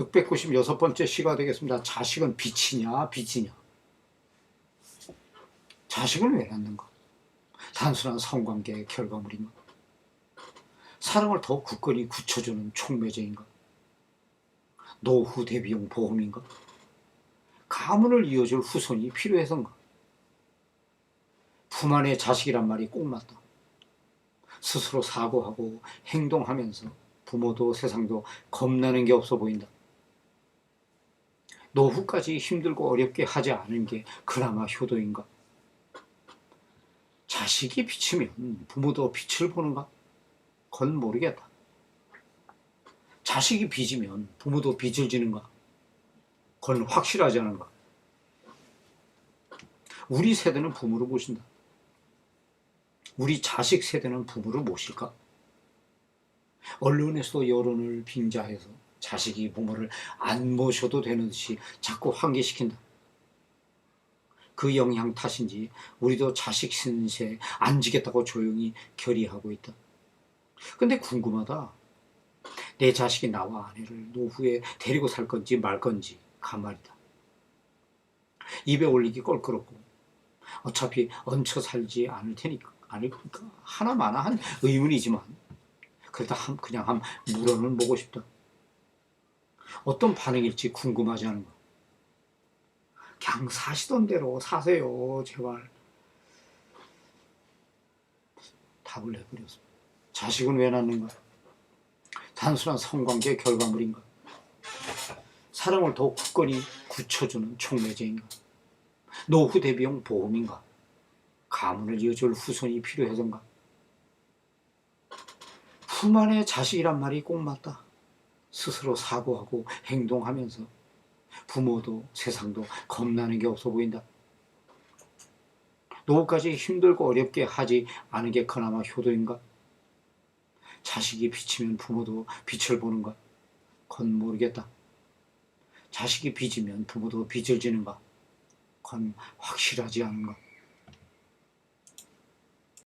696번째 시가 되겠습니다. 자식은 빛이냐, 빛이냐. 자식을 왜 낳는가? 단순한 성관계의 결과물인가? 사랑을 더 굳건히 굳혀주는 촉매제인가? 노후 대비용 보험인가? 가문을 이어줄 후손이 필요해서인가? 품 안의 자식이란 말이 꼭 맞다. 스스로 사고하고 행동하면서 부모도 세상도 겁나는 게 없어 보인다. 노후까지 힘들고 어렵게 하지 않은 게 그나마 효도인가? 자식이 비치면 부모도 빛을 보는가? 그건 모르겠다. 자식이 빚이면 부모도 빚을 지는가? 그건 확실하지 않은가? 우리 세대는 부모를 모신다. 우리 자식 세대는 부모를 모실까? 언론에서도 여론을 빙자해서 자식이 부모를 안 모셔도 되는 듯이 자꾸 환기시킨다. 그 영향 탓인지 우리도 자식 신세 안 지겠다고 조용히 결의하고 있다. 근데 궁금하다. 내 자식이 나와 아내를 노후에 데리고 살 건지 말 건지 가말이다. 입에 올리기 껄끄럽고 어차피 얹혀 살지 않을 테니까 아닐까 하나마나한 의문이지만 그래도 한, 그냥 한 물어는 보고 싶다. 어떤 반응일지 궁금하지 않은 거. 그냥 사시던 대로 사세요, 제발. 답을 내버렸습니다. 자식은 왜 낳는가? 단순한 성관계 결과물인가? 사랑을 더욱 굳건히 굳혀주는 촉매제인가? 노후 대비용 보험인가? 가문을 이어줄 후손이 필요해서인가? 품 안의 자식이란 말이 꼭 맞다. 스스로 사고하고 행동하면서 부모도 세상도 겁나는 게 없어 보인다. 노후까지 힘들고 어렵게 하지 않은 게 그나마 효도인가? 자식이 비치면 부모도 빛을 보는가? 그건 모르겠다. 자식이 빚이면 부모도 빚을 지는가? 그건 확실하지 않은가?